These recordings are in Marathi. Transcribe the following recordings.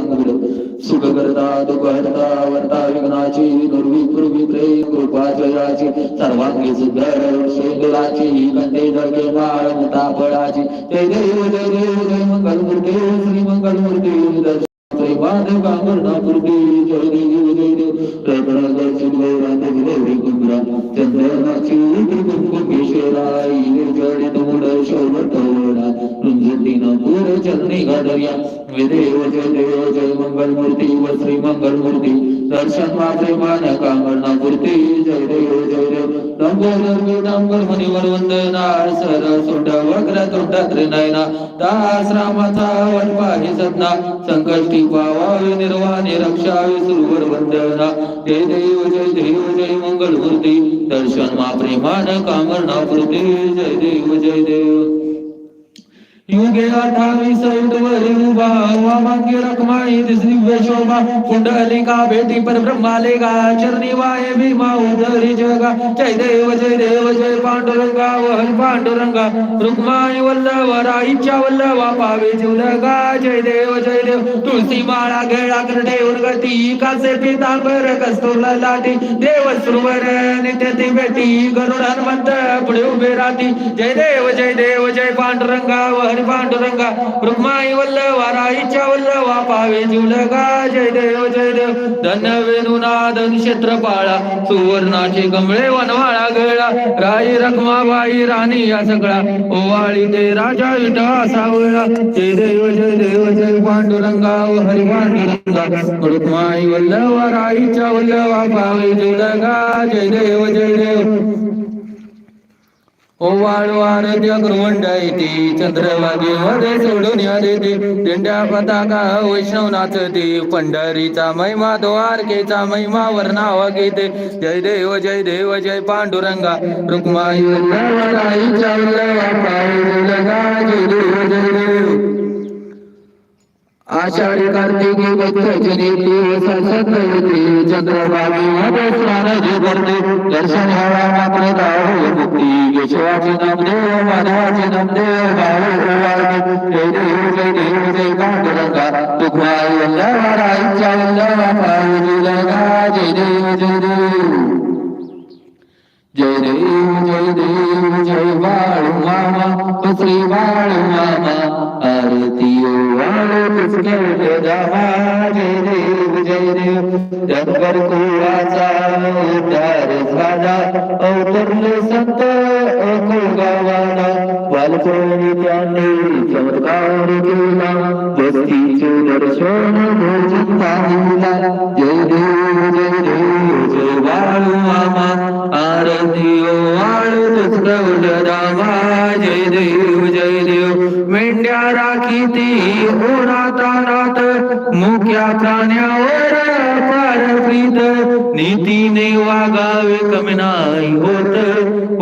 अंगुड सुख करता दुःख हरता वर्ता विघ्नाची दुर्वी पूर्वी प्रेम कृपा जयाची सर्वांगी सुंदर शेंदुराची कंदे जळके माळ मुठा फळाची जय देव जय देव जय मंगलमूर्ती श्री मंगलमूर्ती दर्शन श्रीमान कामरणापूर्ती जय देव. जय देव गौरांत गौरी कुंभरा चंद्रनाची कुंकुमेश्वराई निर्जडित शोभत वडा पूर चरणी गादर्या. विदेव जय देव जय मंगलमूर्ती व श्री मंगलमूर्ती दर्शन मात्रे मान कामरणापूर्ती जय देव जय देव लंबोदर वेदांबर मुनिवर वंदना सर सुंड वक्र तुंड त्रिनयना दास रामाचा वनपाही सदना संकष्टी पावावे निर्वाणी रक्षावे सुरवर वंदना जय देव जय देव जय मंगलमूर्ती दर्शन मा प्रेमान जय देव जय देव युगे अठ्ठावीस वरी उभा वामांगी रखमाई दिव्य शोभा कुंडलिका भेटी पर ब्रह्मालेगा चरणी वाय भीमा उदरी जगा जय देव जय देव जय पांडुरंगा वहन पांडुरंगा रुक्माई वल्लभ राईच्या वल्लभा पावे जिवलगा जय देव जय देव तुळसी माळा गेळा करडे उर्गती कासे पितांबर कस्तुरला लाटी देव सुरवर नित्य ती बेटी गरुड हनुमंत पुढे उभे राहती जय देव जय देव जय पांडुरंगा वहन आणि पांडुरंगा रुक्माई वल्लभा राईच्या वल्लभा पावे जीवलगा जय देव जय देव धन्य वेणुनादन क्षेत्रपाळा सुवर्णाचे गमळे वनवाळा गळा. राई रखमाबाई राणी या सगळा. ओवाळी ते राजा विटा सावळा जय देव जय देव जय पांडुरंगा हरी पांडुरंगा. रुक्माई वल्लभा राईच्या वल्लभा पावे जीवलगा जय देव जय देव ओवाळ वारद्या गृवंडा येते चंद्रभागे मध्ये सोडून या देते दिंड्या पताका वैष्णव नाचते पंढरीचा महिमा द्वारकेचा महिमा वर्णावा घेते. जय देव जय देव जय पांडुरंगा रुक्माई आषाढी कार्तिकी भक्तजनी सत्य येते चंद्रबाबी मध्ये स्नान करते दर्शन घ्यावा मात्र दाहो मुक्ती केशवाचे नामदेव माधवाचे नामदेव जय देव जय देव जय पांडुरंगा तुकवाई वल्लभा राईच्या वल्लभा जय देव जय देव जय देव जय देव जय बाळू मामा बाळू मामा वाळू दामा जय देव जय देव कुळाचा उद्धार झाला अवतरले संत अकुळ गावाला बालपणी त्यांनी चमत्कार केला वस्तीचे दर्शन भोजन पाहिला जय देव जय देव जय देव जय देव मेंढ्या राखी ती ओढातानात मुख्या प्राण्यावर पार प्रीत नीतीने वागावे कमी नाही होत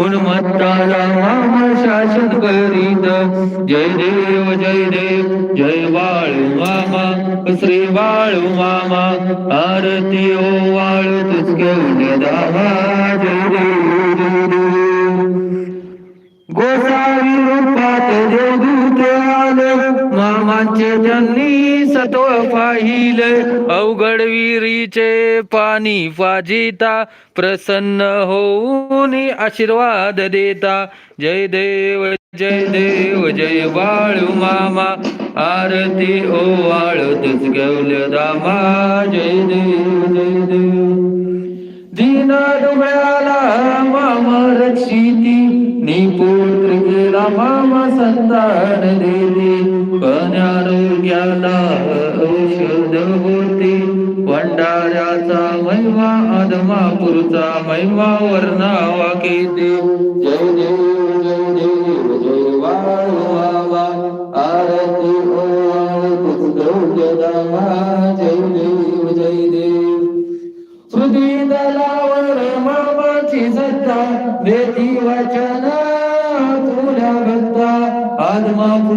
उन्मत्ताला मामा शासन करीत जय देव जय देव जय वाळू मामा श्री वाळू मामा आरती ओ वाळू तुझ घेऊन दामा जय देव जय देव। गोसावी रूपात देवदूत आले मामांचे त्यांनी सतो पाहिले अवघड विहिरीचे पाणी पाजिता प्रसन्न होऊन आशीर्वाद देता जय देव जय देव जय बाळू मामा. आरती ओ वाळतच गवल दामा जय देव जय देव. दीना डोळ्याला मामा रक्षिती. निपुत्र गेला मामा संतान देते. पण आरोग्याला औषध होते. भंडाऱ्याचा महिमा आदमापूरचा महिमा वर्णावा केते. जय देव जय देव जय बाळू तुला भक्ता आत्मा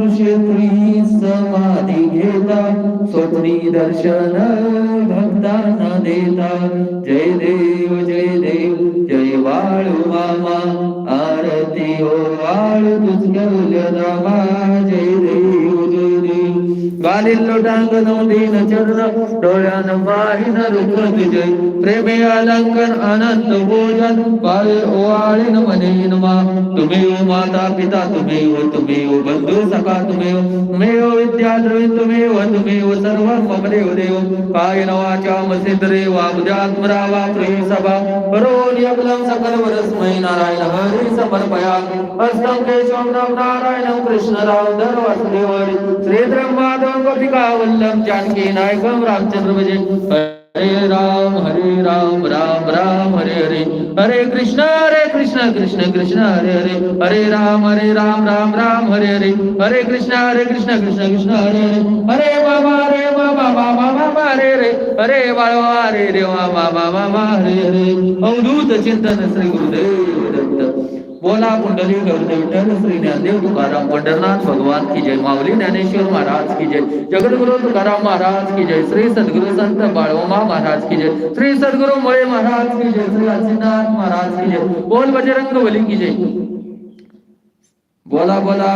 समाधी घेता. स्वप्नी दर्शन भक्तांना देता. जय देव जय देव जय आरती ओ वाळू तुझ रामा जय देव जय देव गालील लोटांग नवदीन चरण डोळ्यान पाहिन रूप तुझे प्रेमे अलंकन अनंत भोजन पाळे ओवाळीन मने नमा तुम्ही ओ माता पिता तुम्ही ओ तुम्ही ओ बंधू सखा तुम्ही ओ तुम्ही ओ विद्या द्रविण तुम्ही ओ तुम्ही ओ सर्व मम देव देव काय नवाच्या मसिद्रे वाबुद्यात्मरा वा प्रिय सभा करोनी अबलं सकल वरस्मै नारायण हरी समर्पया हस्तं केशवं नव गोपिका वल्लभ जानकी नायकम रामचंद्र भजे हरे राम हरे राम राम राम हरे हरे। हरे कृष्ण हरे कृष्ण कृष्ण कृष्ण हरे हरे। हरे राम हरे राम राम राम हरे हरे। हरे कृष्ण हरे कृष्ण कृष्ण कृष्ण हरे हरे। हरे बाबा हरे बाबा बाबा बाबा हरे रे हरे बाळवा हरे देवा बाबा बाबा हरे हरे। अवधूत चिंतन श्री गुरुदेव दत्त। बोला कुंडली गरुड विठ्ठल श्री ज्ञानदेव तुकाराम पंढरनाथ भगवान की जय माऊली ज्ञानेश्वर महाराज की जय जगद्गुरु तुकाराम महाराज की जय श्री सद्गुरु संत बाळवमा महाराज की जय श्री सद्गुरु मुळे महाराज की जय श्री काशीनाथ महाराज की जय बोल बजरंग बली की जय. बोला बोला.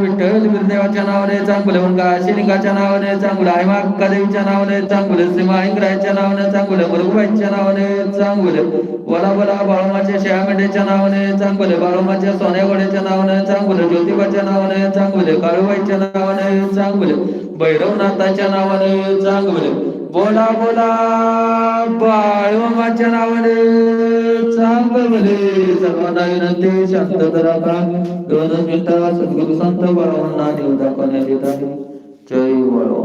विठ्ठल गुरुदेवाच्या नावाने चांगले का शिलिंगाच्या नावाने चांगलं आहे माक्कादेवीच्या नावाने चांगले सीमा माहिंगराच्या नावाने चांगले मुरुबाईच्या नावाने चांगले. बोला बोला. बाळमाच्या श्यामेंडेच्या नावाने चांगले बाळमाच्या सोन्यावडेच्या नावाने चांगले ज्योतिबाच्या नावाने चांगले काळूबाईच्या नावाने चांगले भैरवनाथाच्या नावाने चांगले. बोला बोला बाळोमाच्या नावाने चांगले सर्वांना विनंती शांत करा का दोन मिनिटं सद्गुरु संत बाळांना देव दाखवण्यात येत आहे. जय बाळा.